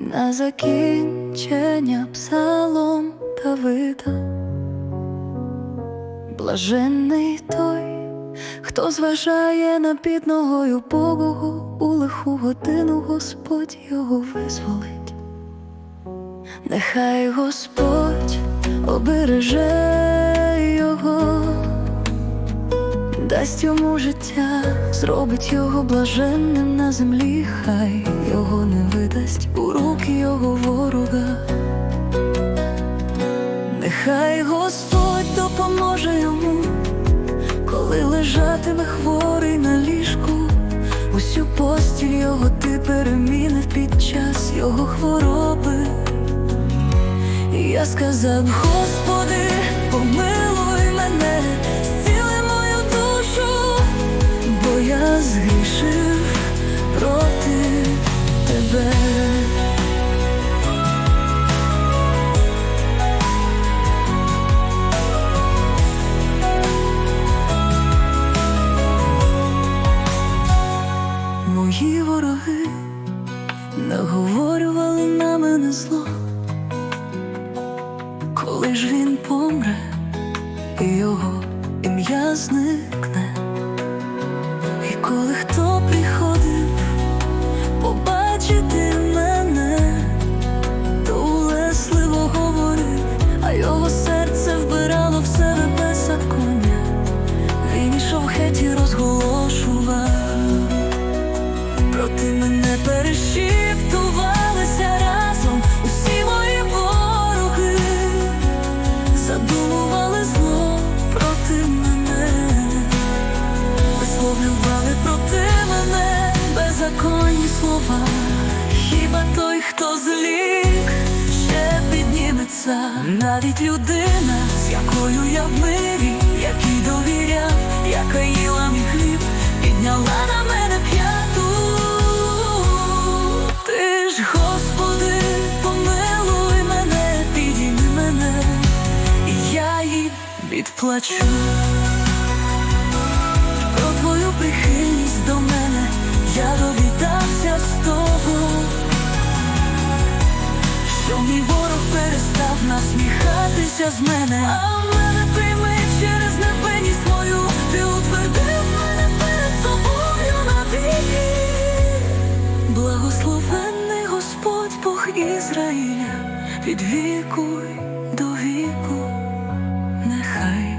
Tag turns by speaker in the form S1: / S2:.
S1: На закінчення псалом Давида Блаженний той, хто зважає на бідного убогого, у лиху годину Господь його визволить. Нехай Господь обереже дасть йому життя, зробить його блаженним на землі, хай його не видасть у руки його ворога. Нехай Господь допоможе йому, коли лежатиме хворий на ліжку, усю постіль його ти перемінив під час його хвороби. Я сказав, Господи, помилуй наговорювали на мене зло, коли ж він помре, і його ім'я зникне, і коли хто приходив побачити мене, то улесливо говорив, а його серце вбирало в себе беззаконня, він ішов геть і розголошував. Проти мене перешіптувалися висловлювали проти мене беззаконні слова. Хіба той, хто злік, ще підніметься, навіть людина, з якою я в мирі, якій довіряв, яка їла мій хліб, підняла на мене п'яту. Ти ж, Господи, помилуй мене, підійми мене, і я їй відплачу. щастя з мене. А мене прийми через непевність свою. Ти утвердив мене перед собою навіки. Благословенний Господь Бог Ізраїля, від віку до віку, нехай.